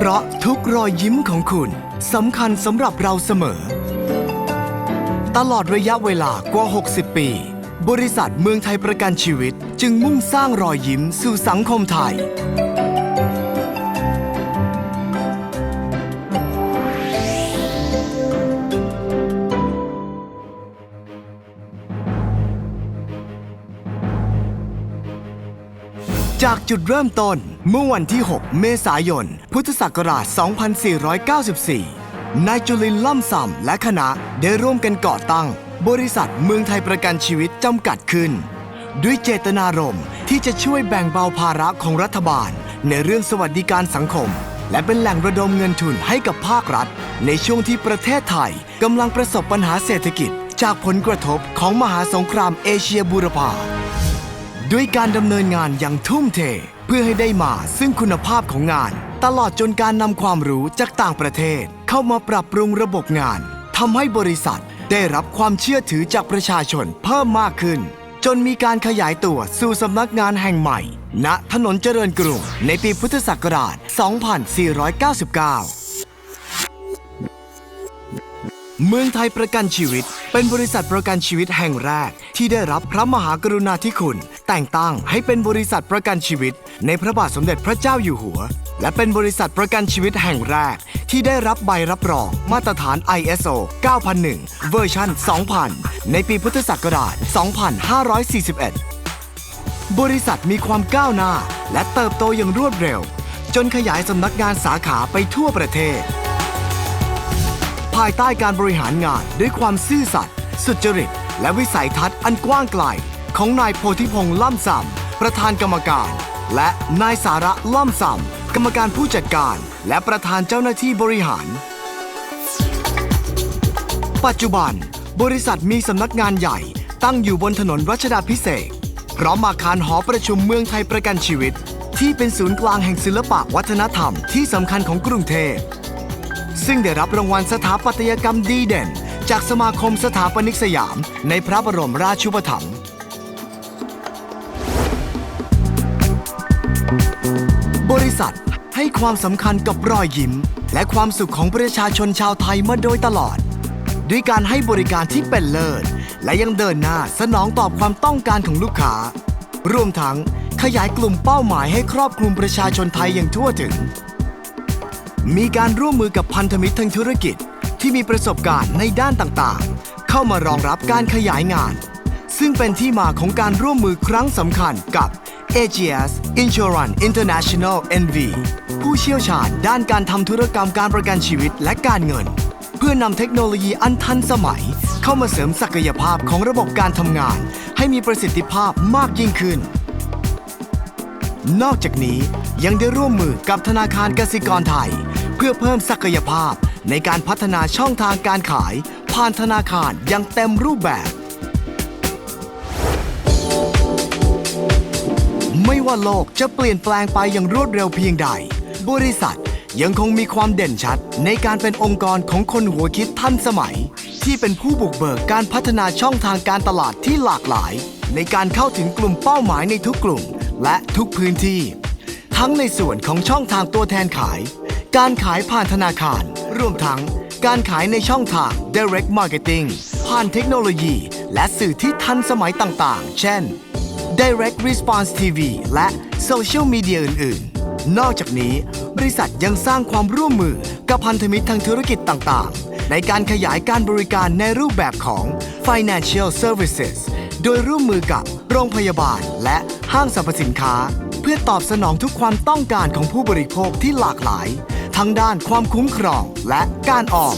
เพราะทุกรอยยิ้มของคุณสำคัญสำหรับเราเสมอ ตลอดระยะเวลากว่า 60 ปี บริษัทเมืองไทยประกันชีวิตจึงมุ่งสร้างรอยยิ้มสู่สังคมไทย จากจุดเริ่มต้นเมื่อวันที่ 6 เมษายน พุทธศักราช 2494 นายจุลินล่ำซำและคณะได้ร่วมกันก่อตั้ง บริษัทเมืองไทยประกันชีวิตจำกัดขึ้น ด้วยเจตนารมณ์ที่จะช่วยแบ่งเบาภาระของรัฐบาล ในเรื่องสวัสดิการสังคม และเป็นแหล่งระดมเงินทุนให้กับภาครัฐ ในช่วงที่ประเทศไทยกำลังประสบปัญหาเศรษฐกิจ จากผลกระทบของมหาสงครามเอเชียบูรพา ด้วยการดำเนินงานอย่างทุ่มเท เพื่อให้ได้มาซึ่งคุณภาพของงาน ตลอดจนการนำความรู้จากต่างประเทศ เข้ามาปรับปรุงระบบงานทำให้บริษัทได้รับความเชื่อถือจากประชาชนเพิ่มมากขึ้น จนมีการขยายตัวสู่สำนักงานแห่งใหม่ ณถนนเจริญกรุงในปีพุทธศักราช 2499เมืองไทยประกันชีวิต เป็นบริษัทประกันชีวิตแห่งแรก ที่ได้รับพระมหากรุณาธิคุณ แต่งตั้งให้เป็นบริษัทประกันชีวิต ในพระบาทสมเด็จพระเจ้าอยู่หัว และเป็นบริษัทประกันชีวิตแห่งแรก ที่ได้รับใบรับรองมาตรฐาน ISO 9001 เวอร์ชัน2000 ในปีพุทธศักราช 2541 บริษัทมีความก้าวหน้า และเติบโตอย่างรวดเร็ว จนขยายสำนักงานสาขาไปทั่วประเทศ ภายใต้การบริหารงานด้วยความซื่อสัตย์สุจริต และวิสัยทัศน์อันกว้างไกล ของนายโพธิพงษ์ล่ำซำประธานกรรมการ และนายสาระล่ำซำกรรมการผู้จัดการ และประธานเจ้าหน้าที่บริหาร ปัจจุบัน บริษัทมีสำนักงานใหญ่ตั้งอยู่บนถนนรัชดาพิเศษพร้อมอาคารหอประชุมเมืองไทยประกันชีวิต ที่เป็นศูนย์กลางแห่งศิลปะวัฒนธรรมที่สำคัญของกรุงเทพซึ่งได้รับรางวัลสถาปัตยกรรมดีเด่น จากสมาคมสถาปนิกสยามในพระบรมราชูปถัมภ์ ริษัท ให้ความสำคัญกับรอยยิ้ม และความสุขของประชาชนชาวไทยมาโดยตลอด ด้วยการให้บริการที่เป็นเลิศ และยังเดินหน้าสนองตอบความต้องการของลูกค้า รวมทั้งขยายกลุ่มเป้าหมายให้ครอบคลุมประชาชนไทยอย่างทั่วถึง มีการร่วมมือกับพันธมิตรทางธุรกิจที่มีประสบการณ์ในด้านต่างๆ เข้ามารองรับการขยายงาน ซึ่งเป็นที่มาของการร่วมมือครั้งสำคัญกับ AGS Insurance International NV ผู้เชี่ยวชาญด้านการทำธุรกรรมการประกันชีวิตและการเงิน เพื่อนำเทคโนโลยีอันทันสมัย เข้ามาเสริมศักยภาพของระบบการทำงาน ให้มีประสิทธิภาพมากยิ่งขึ้น นอกจากนี้ยังได้ร่วมมือกับธนาคารกสิกรไทย เพื่อเพิ่มศักยภาพในการพัฒนาช่องทางการขาย ผ่านธนาคารอย่างเต็มรูปแบบ ไม่ว่าโลกจะเปลี่ยนแปลงไปอย่างรวดเร็วเพียงใด บริษัทยังคงมีความเด่นชัด ในการเป็นองค์กรของคนหัวคิดทันสมัย ที่เป็นผู้บุกเบิกการพัฒนาช่องทางการตลาดที่หลากหลาย ในการเข้าถึงกลุ่มเป้าหมายในทุกกลุ่ม และทุกพื้นที่ ทั้งในส่วนของช่องทางตัวแทนขาย การขายผ่านธนาคาร รวมทั้งการขายในช่องทาง direct marketing ผ่านเทคโนโลยี และสื่อที่ทันสมัยต่างๆ เช่น Direct Response TV และโซเชียลมีเดียอื่น ๆ นอกจากนี้ บริษัทยังสร้างความร่วมมือกับพันธมิตรทางธุรกิจต่าง ๆ ในการขยายการบริการในรูปแบบของ Financial Services โดยร่วมมือกับโรงพยาบาลและห้างสรรพสินค้า เพื่อตอบสนองทุกความต้องการของผู้บริโภคที่หลากหลาย ทั้งด้านความคุ้มครองและการออม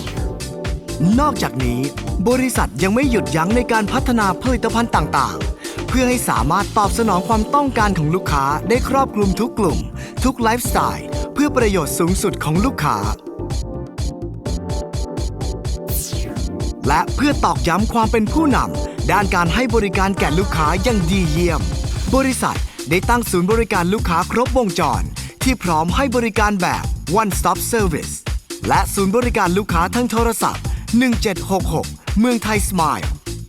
นอกจากนี้ บริษัทยังไม่หยุดยั้งในการพัฒนาผลิตภัณฑ์ต่าง ๆ เพื่อให้สามารถตอบสนองความต้องการของลูกค้าได้ครอบคลุมทุกกลุ่ม ทุกไลฟ์สไตล์เพื่อประโยชน์สูงสุดของลูกค้า และเพื่อตอกย้ำความเป็นผู้นำด้านการให้บริการแก่ลูกค้าอย่างดีเยี่ยม บริษัทได้ตั้งศูนย์บริการลูกค้าครบวงจร ที่พร้อมให้บริการแบบ one stop service และศูนย์บริการลูกค้าทั้งโทรศัพท์ 1766 เมืองไทยสม l e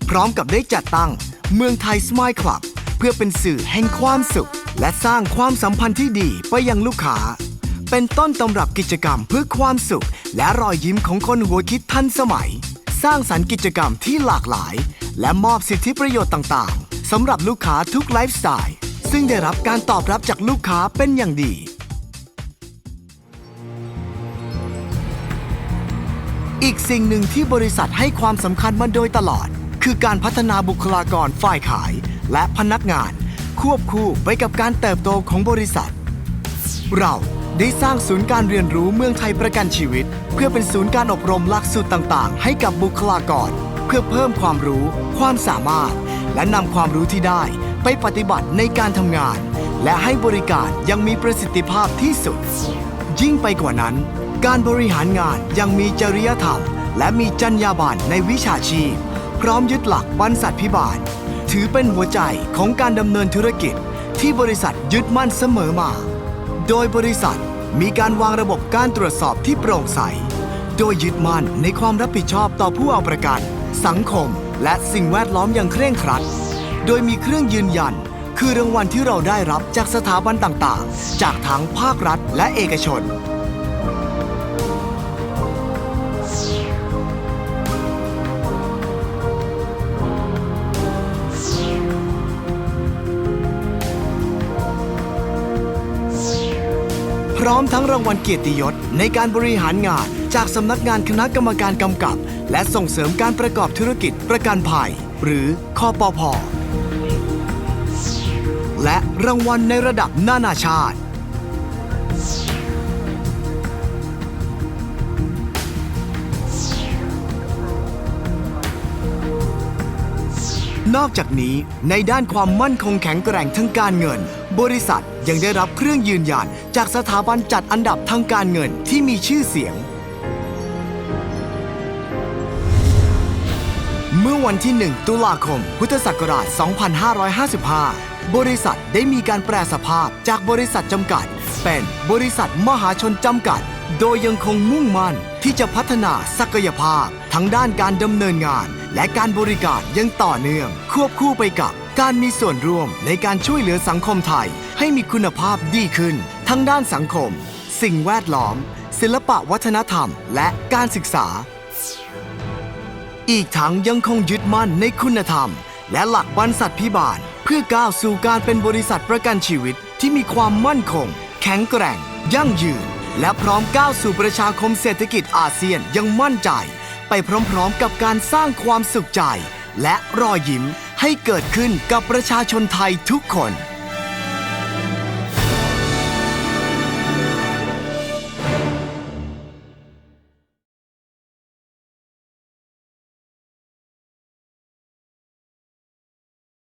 พร้อมกับได้จัดตั้ง เมืองไทยสม l e คลับ เพื่อเป็นสื่อแห่งความสุข และสร้างความสัมพันธ์ที่ดีไปยังลูกค้า เป็นต้นตำรับกิจกรรมเพื่อความสุข และรอยยิ้มของคนหัวคิดทันสมัย สร้างสรรค์กิจกรรมที่หลากหลาย และมอบสิทธิประโยชน์ต่างๆสำหรับลูกค้าทุกไลฟ์สไตล์ซึ่งได้รับการตอบรับจากลูกค้าเป็นอย่างดีอีกสิ่งหนึ่งที่บริษัทให้ความสำคัญมาโดยตลอด คือการพัฒนาบุคลากรฝ่ายขายและพนักงาน ควบคู่ไปกับการเติบโตของบริษัท เราได้สร้างศูนย์การเรียนรู้เมืองไทยประกันชีวิต เพื่อเป็นศูนย์การอบรมหลักสูตรต่าง ๆ ให้กับบุคลากร เพื่อเพิ่มความรู้ ความสามารถ และนำความรู้ที่ได้ไปปฏิบัติในการทำงาน และให้บริการยังมีประสิทธิภาพที่สุด ยิ่งไปกว่านั้น การบริหารงานยังมีจริยธรรม และมีจรรยาบรรณในวิชาชีพ พร้อมยึดหลักบรรษัทพิบาล ถือเป็นหัวใจของการดำเนินธุรกิจที่บริษัทยึดมั่นเสมอมา โดยบริษัทมีการวางระบบการตรวจสอบที่โปร่งใส โดยยึดมั่นในความรับผิดชอบต่อผู้เอาประกัน สังคม และสิ่งแวดล้อมอย่างเคร่งครัด โดยมีเครื่องยืนยัน คือรางวัลที่เราได้รับจากสถาบันต่างๆ จากทั้งภาครัฐและเอกชน ร้อมทั้งรางวัลเกียรติยศในการบริหารงานจากสำนักงานคณะกรรมการกำกับ และส่งเสริมการประกอบธุรกิจประกันภัย หรือคอปพและรางวัลในระดับนานาชาติ นอกจากนี้ในด้านความมั่นคงแข็งแกร่งทางการเงิน บริษัท ยังได้รับเครื่องยืนยันจากสถาบันจัดอันดับทางการเงินที่มีชื่อเสียง เมื่อวันที่ 1 ตุลาคม พุทธศักราช 2555 บริษัทได้มีการแปลสภาพจากบริษัทจำกัด เป็นบริษัทมหาชนจำกัด โดยยังคงมุ่งมั่นที่จะพัฒนาศักยภาพ ทั้งด้านการดำเนินงาน และการบริการยังต่อเนื่อง ควบคู่ไปกับการมีส่วนร่วมในการช่วยเหลือสังคมไทย ให้มีคุณภาพดีขึ้น ทั้งด้านสังคม สิ่งแวดล้อม ศิลปะวัฒนธรรม และการศึกษา อีกทั้งยังคงยึดมั่นในคุณธรรม และหลักบรรษัทพิบาล เพื่อก้าวสู่การเป็นบริษัทประกันชีวิตที่มีความมั่นคง แข็งแกร่ง ยั่งยืน และพร้อมก้าวสู่ประชาคมเศรษฐกิจอาเซียนยังมั่นใจ ไปพร้อมๆ กับการสร้างความสุขใจ และรอยยิ้มให้เกิดขึ้นกับประชาชนไทยทุกคน